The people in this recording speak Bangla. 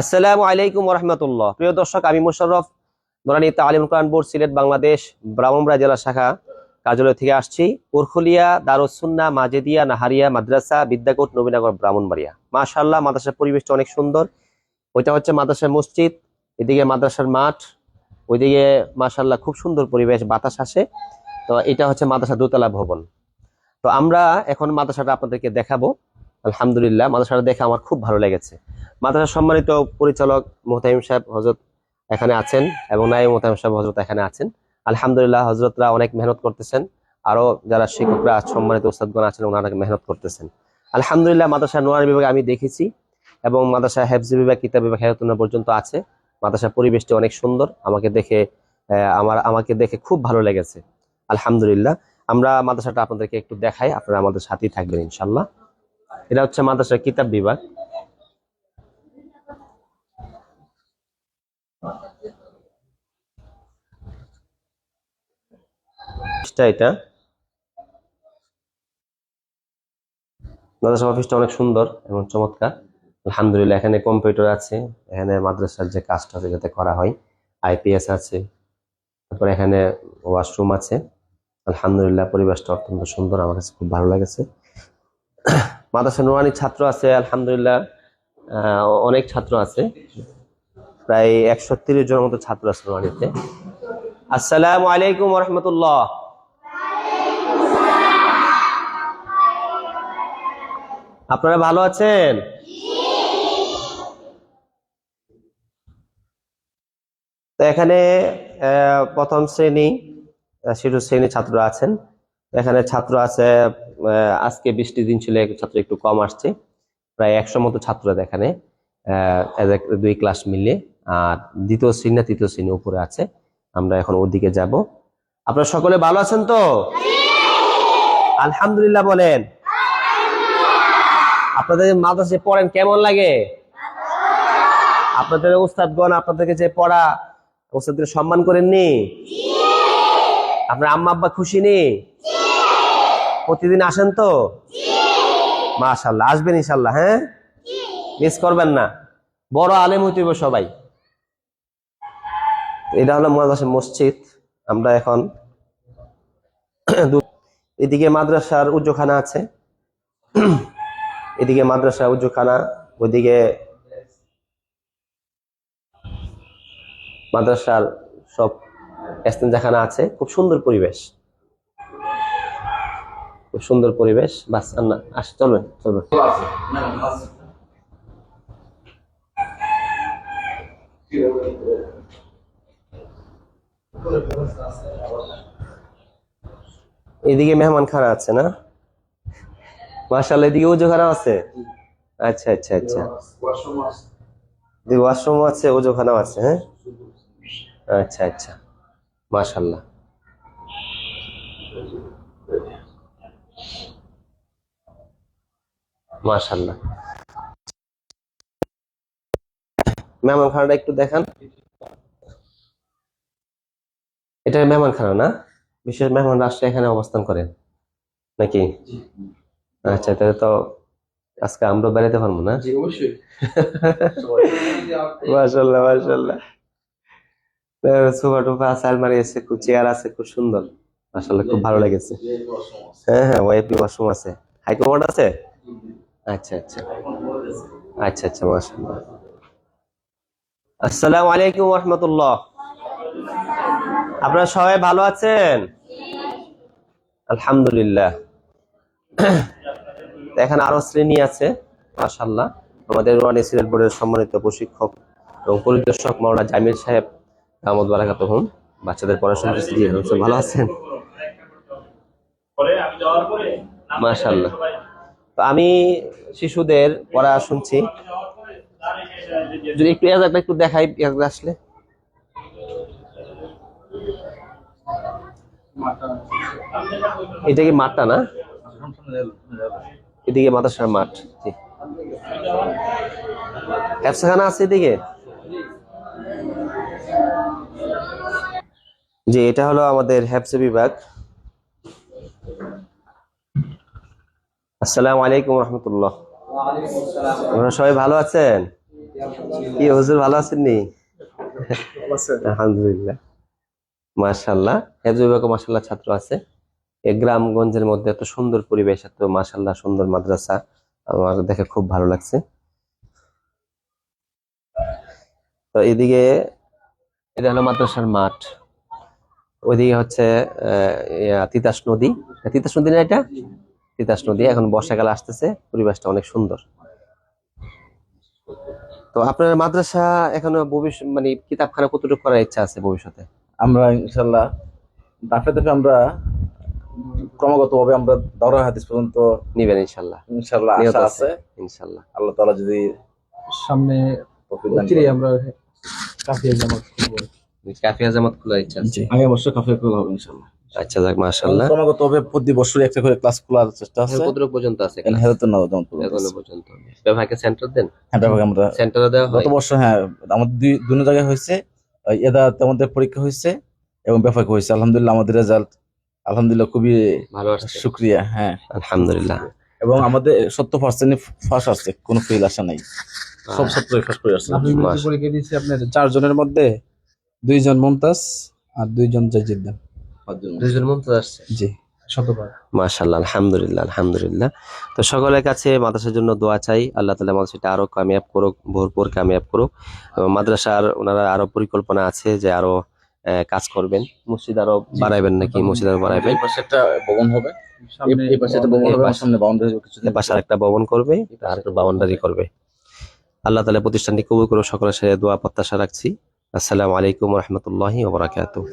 আসসালামু আলাইকুম রহমতুল্লাহ প্রিয় দর্শক, আমি মোশাররফ নোরানি তালিম কোরআন বোর্ড, সিলেট, বাংলাদেশ, ব্রাহ্মণবাড়িয়া জেলা শাখা কার্যালয় থেকে আসছি। উরখুলিয়া দারুসুন্না মাজেদিয়া, নাহারিয়া, মাদ্রাসা, বিদ্যাকোট, নবীনগর, ব্রাহ্মণবাড়িয়া। মাশাআল্লাহ, মাদ্রাসার পরিবেশটা অনেক সুন্দর। ওইটা হচ্ছে মাদ্রাসার মসজিদ, এদিকে মাদ্রাসার মাঠ, ওইদিকে মাশাআল্লাহ খুব সুন্দর পরিবেশ, বাতাস আসে। তো এটা হচ্ছে মাদ্রাসা দোতলা ভবন। তো আমরা এখন মাদ্রাসাটা আপনাদেরকে দেখাবো। আলহামদুলিল্লাহ, মাদ্রাসাটা দেখে আমার খুব ভালো লেগেছে। মাদ্রাসার সম্মানিত পরিচালক মোহতাইম সাহেব হজরত এখানে আছেন এবং নাইম মোহতাইম সাহেব হজরত এখানে আছেন। আলহামদুলিল্লাহ হজরতরা অনেক মেহনত করতেছেন। আরও যারা শিক্ষকরা, সম্মানিত উস্তাদগণ আছেন, ওনারা মেহনত করতেছেন। আলহামদুলিল্লাহ মাদ্রাসা নোয়ার বিভাগে আমি দেখেছি এবং মাদ্রাসা হেফজি বিভাগ, কিতাব বিভাগ হেরাতুল্লাহ পর্যন্ত আছে। মাদ্রাসার পরিবেশটি অনেক সুন্দর। আমাকে দেখে আমার, আমাকে দেখে খুব ভালো লেগেছে। আলহামদুলিল্লাহ। আমরা মাদ্রাসাটা আপনাদেরকে একটু দেখাই। আপনারা আমাদের সাথেই থাকবেন ইনশাল্লাহ এটা হচ্ছে মাদ্রাসা কিতাব বিভাগ। এটা। মাদ্রাসা অফিসটা অনেক সুন্দর এবং চমৎকার। আলহামদুলিল্লাহ, এখানে কম্পিউটার আছে, এখানে মাদ্রাসার যে কাজটা আছে যাতে করা হয় আইপিএস আছে, তারপর এখানে ওয়াশরুম আছে। আলহামদুলিল্লাহ, পরিবেশটা অত্যন্ত সুন্দর, আমার কাছে খুব ভালো লেগেছে। মাদ্রাসা নুরানি ছাত্র আছে, আলহামদুলিল্লাহ। অনেক ছাত্র আছে। প্রায় একশো তিরিশ জনের মতো ছাত্র আছে নুরানিতে। আসসালামু আলাইকুম রহমতুল্লাহ আপনারা ভালো আছেন? এখানে প্রথম শ্রেণি শিশু শ্রেণি ছাত্র আছেন। এখানে ছাত্র আছে আজকে বৃষ্টি দিন ছিল ছাত্র একটু কম আসছে। প্রায় একশো মতো ছাত্র এখানে দুই ক্লাস মিলে আর দ্বিতীয় শ্রেণি না তৃতীয় শ্রেণি উপরে আছে, আমরা এখন ওদিকে যাব। আপনারা সকলে ভালো আছেন তো? আলহামদুলিল্লাহ বলেন। আপনাদের মাদ্রাসে পড়েন কেমন লাগে? আপনাদের উস্তাদগণ আপনাদেরকে যে পড়া উস্তাদকে সম্মান করেননি? আপনার আম্মা আব্বা খুশি নি? প্রতিদিন আসেন তো? মাশাল্লাহ আসবেন ইনশাল্লাহ হ্যাঁ? মিস করবেন না। বড় আলেম হইতে সবাই। এটা হলো মাদ্রাসার মসজিদ। আমরা এখন এদিকে মাদ্রাসার উজ্জখানা আছে। এদিকে মাদ্রাসা উজ্জখানা ওইদিকে মাদ্রাসার সব এস্তেঞ্জাখানা আছে। খুব সুন্দর পরিবেশ। খুব সুন্দর পরিবেশ বাস আর না আস চলবেন চলবেন। এদিকে মেহমান খানা আছে না? মার্শাল্লাহ এদিকে উজুখানা আছে? আচ্ছা আচ্ছা আচ্ছা। এদিকে ওয়াশরুম আছে উজুখানাও আছে হ্যাঁ? আচ্ছা আচ্ছা। মাশাল্লাহ মাশাল্লাহ মেহমান খানাটা একটু দেখান। এটা মেহমান খানা না? বিশেষ মেহমান রাষ্ট্রে এখানে অবস্থান করেন। নাকি? আচ্ছা তাহলে তো আজকে আমরা বেড়াতে পারব না? অবশ্যই। মাশাল্লাহ মাশাল্লাহ সোফা টোফা আছে আলমারি আছে খুব চেয়ার আছে খুব সুন্দর। মাশাল্লাহ খুব ভালো লেগেছে। হ্যাঁ হ্যাঁ ওয়াইপি ওয়াশরুম আছে। হাই আছে? আচ্ছা আচ্ছা। আচ্ছা আচ্ছা মাশাল্লাহ আসসালামু আলাইকুম রহমতুল্লাহ আপনারা সবাই ভালো আছেন? আলহামদুলিল্লাহ। এখানে আরও শ্রেণি আছে মাশাল্লাহ আমাদের রোয়ানি সিলেট বোর্ডের সম্মানিত প্রশিক্ষক এবং পরিদর্শক মাওলানা জামিল সাহেব আহমদ বারাকাত হুম বাচ্চাদের পড়াশোনা ভালো আছেন? মাশাল্লাহ তো আমি শিশুদের পড়া শুনছি। যদি একটু এজাকটা একটু দেখাই আসলে। এটা কি মাঠটা না? এদিকে মাদ্রাসার মাঠ, জি। ব্যবসাখানা আছে এদিকে? জি, এটা হলো আমাদের হ্যাপসে বিভাগ। আসসালামু আলাইকুম রহমতুল্লাহ। আপনারা সবাই ভালো আছেন? কি হুজুর ভালো আছেন নি আলহামদুলিল্লাহ। মাশাল্লাহ হেফজুবাক মাশাল্লাহ ছাত্র আছে। এই গ্রামগঞ্জের মধ্যে এত সুন্দর পরিবেশ, এত মাশাল্লাহ সুন্দর মাদ্রাসা, আমার দেখে খুব ভালো লাগছে। তো এদিকে এটা হলো মাদ্রাসার মাঠ। ওইদিকে হচ্ছে তিতাস নদী। তিতাস নদী না এটা? তিতাস নদী এখন বর্ষাকাল আসতেছে পরিবেশটা অনেক সুন্দর। তো আপনার মাদ্রাসা এখনও ভবিষ্যৎ মানে কিতাবখানা কতটুকু করার ইচ্ছা আছে ভবিষ্যতে? আমরা ইনশাল্লাহ ধাপে ধাপে আমরা ক্রমাগত ভাবে আমরা দাওরা হাদিস পর্যন্ত নিবেন ইনশাল্লাহ ইনশাল্লাহ আশা আছে। ইনশাল্লাহ আল্লাহ তাআলা যদি সামনে। আমরা কাফিয়া জামাত খুলবো। কাফিয়া জামাত খোলার ইচ্ছা আছে। জি। আগে বছর কাফে খোলা হবে ইনশাল্লাহ আচ্ছা যাক মাশাআল্লাহ। ক্রমাগত ভাবে প্রতি বছরই একটা করে ক্লাস খোলার চেষ্টা আছে। কতটুকু পর্যন্ত আছে এখানে হেলথ না যেমন পর্যন্ত ব্যবহারকে সেন্টার দেন? হ্যাঁ ব্যাপারে আমরা সেন্টারে দেওয়া হয়? গত বছর হ্যাঁ আমাদের দুই দুই জায়গায় হয়েছে। ওই এদাতে আমাদের পরীক্ষা হয়েছে এবং ব্যাপক হয়েছে। আলহামদুলিল্লাহ আমাদের রেজাল্ট আলহামদুলিল্লাহ খুবই ভালো আসছে। শুক্রিয়া হ্যাঁ। আলহামদুলিল্লাহ। এবং আমাদের সত্তর পার্সেন্ট ফার্স্ট আসছে কোনো ফেল আসা নাই। সব ফার্স্ট করে আসছে। আমি পরীক্ষা দিয়েছি আপনার চারজনের মধ্যে দুইজন মমতাজ আর দুইজন জাজিদ্দান দুইজন মন্ত্র আসছে? জি। শতবার মাশাল্লাহ আলহামদুলিল্লাহ আলহামদুলিল্লাহ। তো সকলের কাছে মাদ্রাসার জন্য দোয়া চাই। আল্লাহ তালা মাদ্রাসাটা আরও কামিয়াব করুক ভরপুর কামিয়াব করুক। এবং মাদ্রাসার ওনারা আরও পরিকল্পনা আছে যে আরও আহ, কাজ করবেন। মসজিদ আরও বাড়াইবেন নাকি? মসজিদ আরও বাড়াইবেন? একটা ভবন হবে। পাশে একটা ভবন এই হবে পাশে- সামনে বাউন্ডারি করবে আর একটা বাউন্ডারি করবে। আল্লাহ তালা প্রতিষ্ঠানটি কবুল করে সকলের সাথে দোয়া প্রত্যাশা রাখছি। আসসালামু আলাইকুম রহমতুল্লাহি ওবরাকাতুহ